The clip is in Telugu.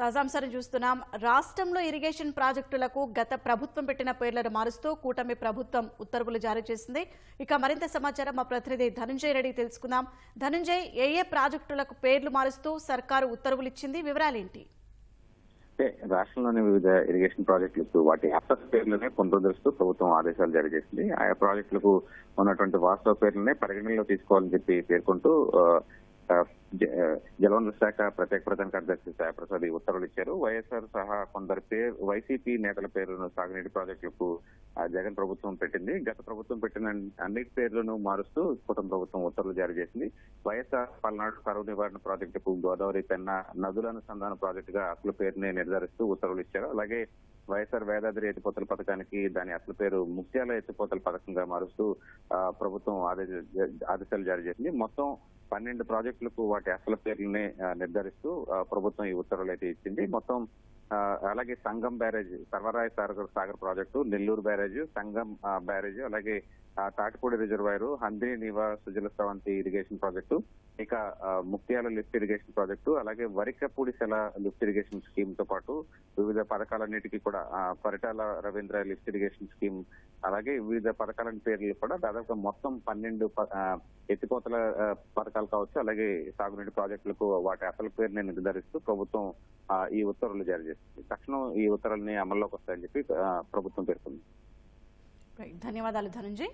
తాజాంశాన్ని చూస్తున్నాం. రాష్ట్రంలో ఇరిగేషన్ ప్రాజెక్టులకు గత ప్రభుత్వం పెట్టిన పేర్లను మారుస్తూ కూటమి ప్రభుత్వం ఉత్తర్వులు జారీ చేసింది. ఇక మరింత సమాచారం మా ప్రతినిధి ధనుంజయ్ రెడ్డి తెలుసుకుందాం. ధనుంజయ్ ఏ ఏ ప్రాజెక్టులకు పేర్లు మారుస్తూ సర్కారు ఉత్తర్వులు ఇచ్చింది? వివరాలేంటి రాష్ట్రంలోని వివిధ ఇరిగేషన్ ప్రాజెక్టులకు వాటి అసలు పేర్లనే పునరుద్ధరిస్తూ ప్రభుత్వం ఆదేశాలు జారీ చేసింది. ఆయా ప్రాజెక్టులకు ఉన్నటువంటి వాస్తవ పేర్లనే పరిగణనలో తీసుకోవాలని చెప్పి పేర్కొంటూ జలవనరుల శాఖ ప్రత్యేక ప్రధాన కార్యదర్శి సాయప్రసాద్ ఈ ఉత్తర్వులు ఇచ్చారు. వైఎస్ఆర్ సహా కొందరు పేరు వైసీపీ నేతల పేర్లను సాగునీటి ప్రాజెక్టులకు జగన్ ప్రభుత్వం పెట్టింది. గత ప్రభుత్వం పెట్టిన అన్నిటి పేర్లను మారుస్తూ కుటుంబ ప్రభుత్వం ఉత్తర్వులు జారీ చేసింది. వైఎస్ఆర్ పల్నాడు కరువు నివారణ ప్రాజెక్టుకు గోదావరి పెన్న నదుల అనుసంధాన ప్రాజెక్టుగా అసలు పేరుని నిర్ధారిస్తూ ఉత్తర్వులు ఇచ్చారు. అలాగే వైఎస్ఆర్ వేదాద్రి ఎత్తిపోతల పథకానికి దాని అసలు పేరు ముత్యాల ఎత్తిపోతల పథకంగా మారుస్తూ ప్రభుత్వం ఆదేశాలు జారీ చేసింది. మొత్తం పన్నెండు ప్రాజెక్టులకు వాటి అసలు పేర్లని నిర్ధారిస్తూ ప్రభుత్వం ఈ ఉత్తర్వులు అయితే ఇచ్చింది. మొత్తం అలాగే Sangam barrage Sarvaraya Sagar Sagar project Nellore barrage Sangam barrage అలాగే Tatipudi reservoir Handri Neeva Sujala Sravanthi irrigation project ఇక ముక్త్యాల లిఫ్ట్ ఇరిగేషన్ ప్రాజెక్టు అలాగే వరికపూడి సెల లిఫ్ట్ ఇరిగేషన్ స్కీమ్తో పాటు వివిధ పథకాలన్నిటికీ కూడా Paritala Ravindra lift irrigation scheme అలాగే వివిధ పథకాల పేర్లు కూడా దాదాపు మొత్తం పన్నెండు ప- ఎత్తిపోతల పథకాలు కావచ్చు అలాగే సాగునీటి ప్రాజెక్టులకు వాటి అసలు పేరుని నిర్ధారిస్తూ ప్రభుత్వం ఈ ఉత్తర్వులు జారీ చేస్తుంది. తక్షణం ఈ ఉత్తర్వుల్ని అమల్లోకి వస్తాయని చెప్పి ప్రభుత్వం పేర్కొంది. ధన్యవాదాలు ధనంజయ్.